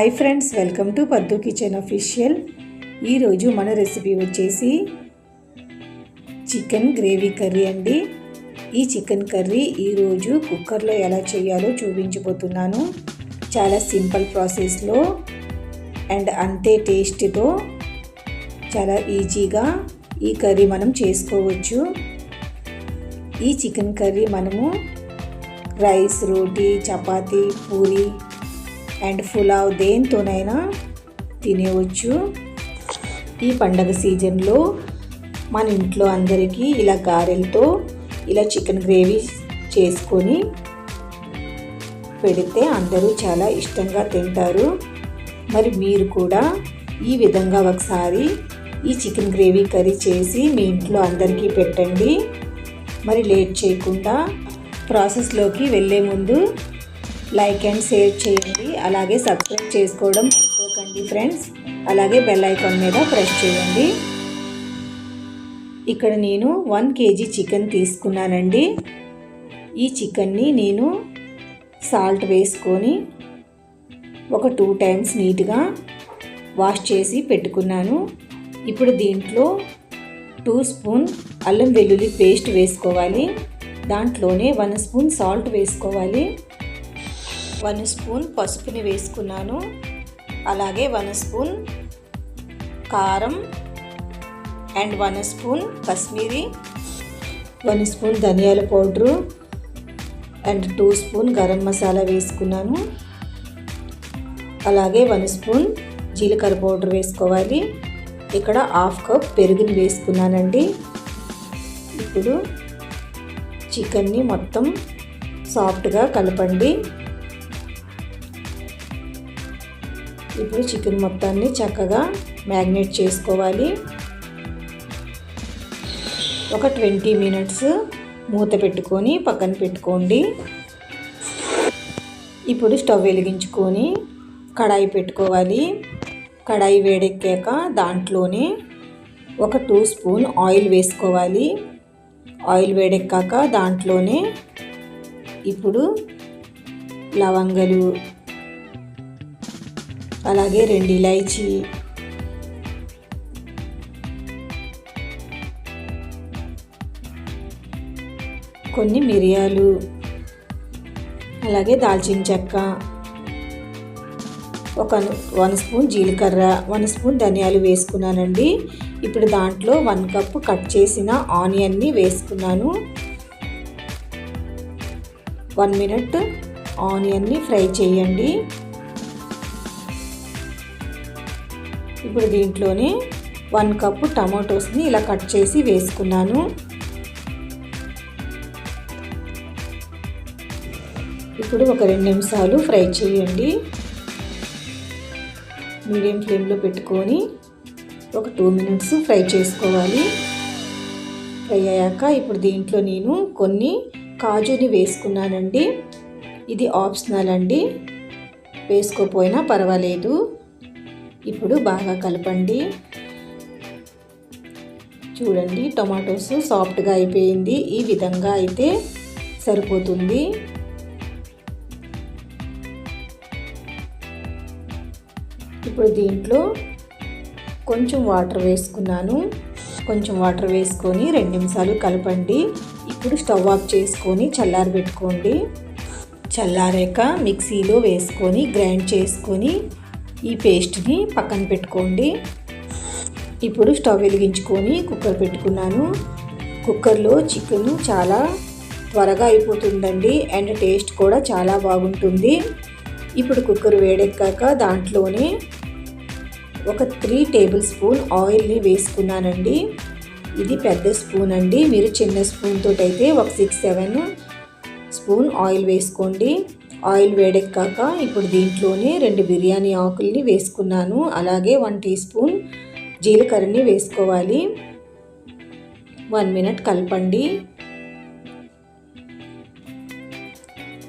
Hi friends welcome to Paddu kitchen official ఈరోజు మన recipe వచ్చేసి చికెన్ గ్రేవీ కర్రీ అండి. ఈ చికెన్ కర్రీ ఈరోజు కుక్కర్లో ఎలా చేయాలో చూపించబోతున్నాను. చాలా సింపుల్ ప్రాసెస్లో అండ్ అంతే టేస్ట్తో చాలా ఈజీగా ఈ కర్రీ మనం చేసుకోవచ్చు. ఈ చికెన్ కర్రీ మనము రైస్ రోటీ చపాతీ పూరి అండ్ పులావ్ దేనితోనైనా తినేవచ్చు. ఈ పండగ సీజన్లో మన ఇంట్లో అందరికీ ఇలా గారెలతో ఇలా చికెన్ గ్రేవీ చేసుకొని పెడితే అందరూ చాలా ఇష్టంగా తింటారు. మరి మీరు కూడా ఈ విధంగా ఒకసారి ఈ చికెన్ గ్రేవీ కర్రీ చేసి మీ ఇంట్లో అందరికీ పెట్టండి. మరి లేట్ చేయకుండా ప్రాసెస్లోకి వెళ్ళే ముందు లైక్ అండ్ షేర్ చేయండి. అలాగే సబ్స్క్రైబ్ చేసుకోవడం మర్చిపోకండి ఫ్రెండ్స్. అలాగే బెల్ ఐకాన్ మీద ప్రెస్ చేయండి. ఇక్కడ నేను వన్ కేజీ చికెన్ తీసుకున్నానండి. ఈ చికెన్ని నేను సాల్ట్ వేసుకొని ఒక టూ టైమ్స్ నీట్గా వాష్ చేసి పెట్టుకున్నాను. ఇప్పుడు దీంట్లో టూ స్పూన్ అల్లం వెల్లుల్లి పేస్ట్ వేసుకోవాలి. దాంట్లోనే వన్ స్పూన్ సాల్ట్ వేసుకోవాలి. వన్ స్పూన్ పసుపుని వేసుకున్నాను. అలాగే వన్ స్పూన్ కారం and one spoon Kashmiri one spoon ధనియాల powder and two spoon garam masala వేసుకున్నాను. అలాగే వన్ స్పూన్ జీలకర్ర పౌడర్ వేసుకోవాలి. ఇక్కడ హాఫ్ కప్ పెరుగుని వేసుకున్నానండి. ఇప్పుడు చికెన్ని మొత్తం సాఫ్ట్గా కలపండి. ఇప్పుడు చికెన్ మొత్తాన్ని చక్కగా మ్యాగ్నేట్ చేసుకోవాలి. ఒక ట్వంటీ మినిట్స్ మూత పెట్టుకొని పక్కన పెట్టుకోండి. ఇప్పుడు స్టవ్ వెలిగించుకొని కడాయి పెట్టుకోవాలి. కడాయి వేడెక్కాక దాంట్లోనే ఒక టూ స్పూన్ ఆయిల్ వేసుకోవాలి. ఆయిల్ వేడెక్కాక దాంట్లోనే ఇప్పుడు లవంగలు అలాగే రెండు ఇలాయచీ. కొన్ని మిరియాలు. అలాగే దాల్చిన చెక్క. ఒక వన్ స్పూన్ జీలకర్ర వన్ స్పూన్ ధనియాలు వేసుకున్నానండి. ఇప్పుడు దాంట్లో వన్ కప్ కట్ చేసిన ఆనియన్ని వేసుకున్నాను. వన్ మినిట్ ఆనియన్ని ఫ్రై చేయండి. ఇప్పుడు దీంట్లోనే వన్ కప్పు టమాటోస్ని ఇలా కట్ చేసి వేసుకున్నాను. ఇప్పుడు ఒక రెండు నిమిషాలు ఫ్రై చేయండి. మీడియం ఫ్లేమ్లో పెట్టుకొని ఒక టూ మినిట్స్ ఫ్రై చేసుకోవాలి. ఫ్రై అయ్యాక ఇప్పుడు దీంట్లో నేను కొన్ని కాజుని వేసుకున్నానండి. ఇది ఆప్షనల్ అండి. వేసుకోపోయినా పర్వాలేదు. ఇప్పుడు బాగా కలపండి. చూడండి టొమాటోస్ సాఫ్ట్గా అయిపోయింది. ఈ విధంగా అయితే సరిపోతుంది. ఇప్పుడు దీంట్లో కొంచెం వాటర్ వేసుకున్నాను. కొంచెం వాటర్ వేసుకొని రెండు నిమిషాలు కలపండి. ఇప్పుడు స్టవ్ ఆఫ్ చేసుకొని చల్లారబెట్టుకోండి. చల్లారాక మిక్సీలో వేసుకొని గ్రైండ్ చేసుకొని ఈ పేస్ట్ని పక్కన పెట్టుకోండి. ఇప్పుడు స్టవ్ వెలిగించుకొని కుక్కర్ పెట్టుకున్నాను. కుక్కర్లో చికెన్ చాలా త్వరగా అయిపోతుందండి అండ్ టేస్ట్ కూడా చాలా బాగుంటుంది. ఇప్పుడు కుక్కర్ వేడెక్కాక దాంట్లోనే ఒక త్రీ టేబుల్ స్పూన్ ఆయిల్ని వేసుకున్నానండి. ఇది పెద్ద స్పూన్ అండి. మీరు చిన్న స్పూన్ తోటి అయితే ఒక సిక్స్ సెవెన్ స్పూన్ ఆయిల్ వేసుకోండి. ఆయిల్ వేడెక్కాక ఇప్పుడు దీంట్లోనే రెండు బిర్యానీ ఆకుల్ని వేసుకున్నాను. అలాగే వన్ టీ స్పూన్ జీలకర్రని వేసుకోవాలి. వన్ మినిట్ కలపండి.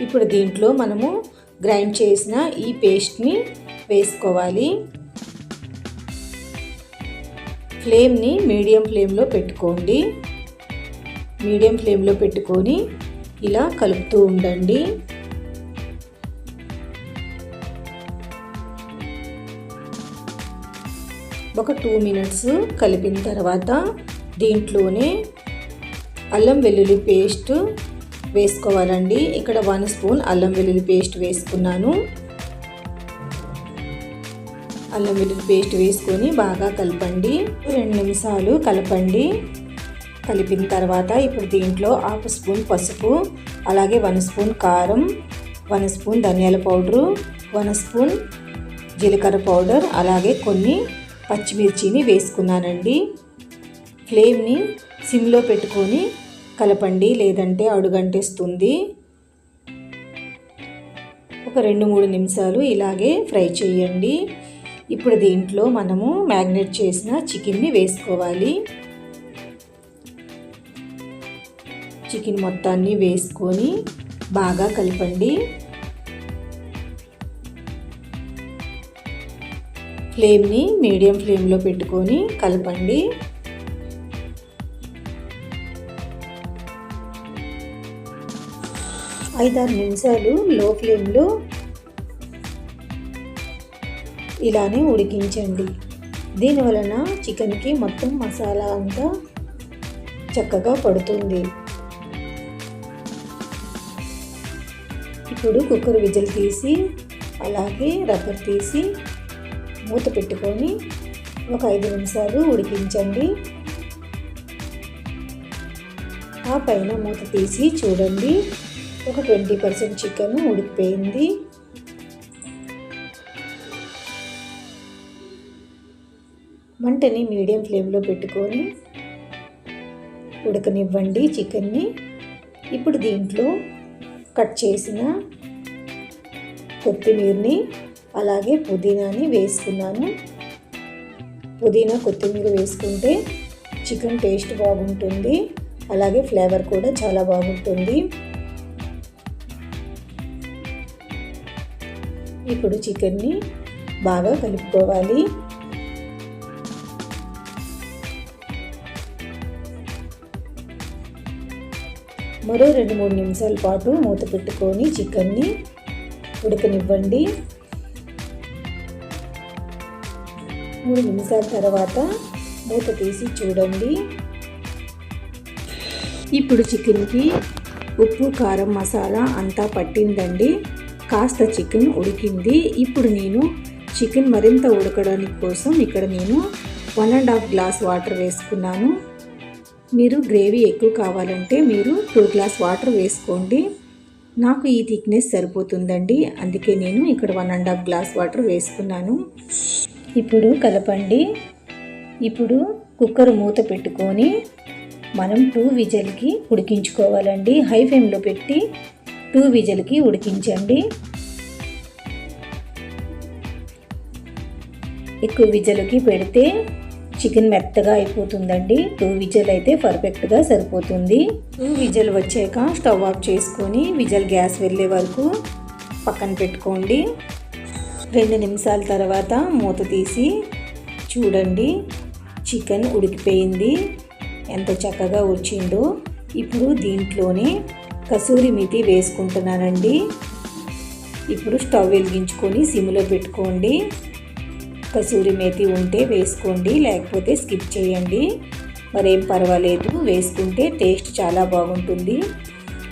ఇప్పుడు దీంట్లో మనము గ్రైండ్ చేసిన ఈ పేస్ట్ని వేసుకోవాలి. ఫ్లేమ్ని మీడియం ఫ్లేమ్లో పెట్టుకోండి. మీడియం ఫ్లేమ్లో పెట్టుకొని ఇలా కలుపుతూ ఉండండి. ఒక టూ మినిట్స్ కలిపిన తర్వాత దీంట్లోనే అల్లం వెల్లుల్లి పేస్ట్ వేసుకోవాలండి. ఇక్కడ వన్ స్పూన్ అల్లం వెల్లుల్లి పేస్ట్ వేసుకున్నాను. అల్లం వెల్లుల్లి పేస్ట్ వేసుకొని బాగా కలపండి. రెండు నిమిషాలు కలపండి. కలిపిన తర్వాత ఇప్పుడు దీంట్లో హాఫ్ స్పూన్ పసుపు అలాగే వన్ స్పూన్ కారం వన్ స్పూన్ ధనియాల పౌడరు వన్ స్పూన్ జీలకర్ర పౌడర్ అలాగే కొన్ని పచ్చిమిర్చిని వేసుకున్నానండి. ఫ్లేమ్ని సిమ్లో పెట్టుకొని కలపండి లేదంటే అడుగంటేస్తుంది. ఒక రెండు మూడు నిమిషాలు ఇలాగే ఫ్రై చేయండి. ఇప్పుడు దీంట్లో మనము మ్యాగ్నేట్ చేసిన చికెన్ని వేసుకోవాలి. చికెన్ మొత్తాన్ని వేసుకొని బాగా కలపండి. ఫ్లేమ్ని మీడియం ఫ్లేమ్లో పెట్టుకొని కలపండి. ఐదారు నిమిషాలు లో ఫ్లేమ్లో ఇలానే ఉడికించండి. దీని వలన చికెన్కి మొత్తం మసాలా అంతా చక్కగా పడుతుంది. ఇప్పుడు కుక్కర్ విజిల్ తీసి అలాగే రబ్బర్ తీసి మూత పెట్టుకొని ఒక ఐదు నిమిషాలు ఉడికించండి. ఆ పైన మూత తీసి చూడండి. ఒక ట్వంటీ పర్సెంట్ చికెన్ ఉడికిపోయింది. మంటని మీడియం ఫ్లేమ్లో పెట్టుకొని ఉడకనివ్వండి చికెన్ని. ఇప్పుడు దీంట్లో కట్ చేసిన కొత్తిమీరని అలాగే పుదీనాని వేసుకున్నాను. పుదీనా కొత్తిమీర వేసుకుంటే చికెన్ టేస్ట్ బాగుంటుంది. అలాగే ఫ్లేవర్ కూడా చాలా బాగుంటుంది. ఇప్పుడు చికెన్ని బాగా కలుపుకోవాలి. మరో రెండు మూడు నిమిషాల పాటు మూత పెట్టుకొని చికెన్ని ఉడకనివ్వండి. మూడు నిమిషాల తర్వాత మూత తీసి చూడండి. ఇప్పుడు చికెన్కి ఉప్పు కారం మసాలా అంతా పట్టిందండి. కాస్త చికెన్ ఉడికింది. ఇప్పుడు నేను చికెన్ మరింత ఉడకడానికి కోసం ఇక్కడ నేను one and half glass water వేసుకున్నాను. మీరు గ్రేవీ ఎక్కువ కావాలంటే మీరు టూ గ్లాస్ వాటర్ వేసుకోండి. నాకు ఈ థిక్నెస్ సరిపోతుందండి. అందుకే నేను ఇక్కడ one and half glass water వేసుకున్నాను. ఇప్పుడు కలపండి. ఇప్పుడు కుక్కర్ మూత పెట్టుకొని మనం టూ విజల్కి ఉడికించుకోవాలండి. హై ఫ్లేమ్లో పెట్టి టూ విజల్కి ఉడికించండి. ఎక్కువ విజలకి పెడితే చికెన్ మెత్తగా అయిపోతుందండి. టూ విజల్ అయితే పర్ఫెక్ట్గా సరిపోతుంది. టూ విజల్ వచ్చాక స్టవ్ ఆఫ్ చేసుకొని విజల్ గ్యాస్ వెళ్ళే వరకు పక్కన పెట్టుకోండి. రెండు నిమిషాల తర్వాత మూత తీసి చూడండి. చికెన్ ఉడికిపోయింది. ఎంత చక్కగా వచ్చిందో ఇప్పుడు దీంట్లోనే కసూరి మితి వేసుకుంటున్నానండి. ఇప్పుడు స్టవ్ వెలిగించుకొని సిమ్లో పెట్టుకోండి. కసూరి మేతి ఉంటే వేసుకోండి లేకపోతే స్కిప్ చేయండి. మరేం పర్వాలేదు వేసుకుంటే టేస్ట్ చాలా బాగుంటుంది.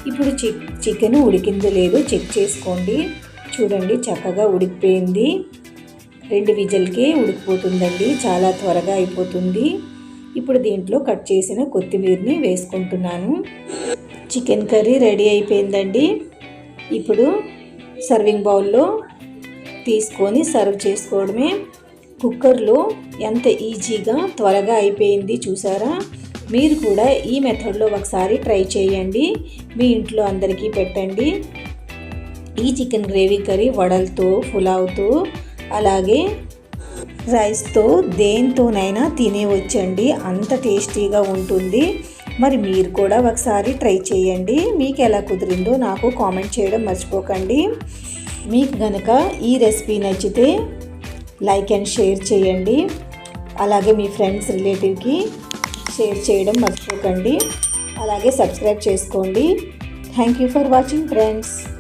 ఇప్పుడు చి చికెన్ ఉడికిందో లేదో చెక్ చేసుకోండి. చూడండి చక్కగా ఉడికిపోయింది. రెండు విజల్కే ఉడికిపోతుందండి చాలా త్వరగా అయిపోతుంది. ఇప్పుడు దీంట్లో కట్ చేసిన కొత్తిమీరని వేసుకుంటున్నాను. చికెన్ కర్రీ రెడీ అయిపోయిందండి. ఇప్పుడు సర్వింగ్ బౌల్లో తీసుకొని సర్వ్ చేసుకోవడమే. కుక్కర్లో ఎంత ఈజీగా త్వరగా అయిపోయింది చూసారా? మీరు కూడా ఈ మెథడ్లో ఒకసారి ట్రై చేయండి. మీ ఇంట్లో అందరికీ పెట్టండి. ఈ చికెన్ గ్రేవీ కర్రీ వడలతో పులావ్తో అలాగే రైస్తో దేంతోనైనా తినేవచ్చండి. అంత టేస్టీగా ఉంటుంది. మరి మీరు కూడా ఒకసారి ట్రై చేయండి. మీకు ఎలా కుదిరిందో నాకు కామెంట్ చేయడం మర్చిపోకండి. మీకు గనక ఈ రెసిపీ నచ్చితే లైక్ అండ్ షేర్ చేయండి. అలాగే మీ ఫ్రెండ్స్ రిలేటివ్కి షేర్ చేయడం మర్చిపోకండి. అలాగే సబ్స్క్రైబ్ చేసుకోండి. Thank you for watching friends.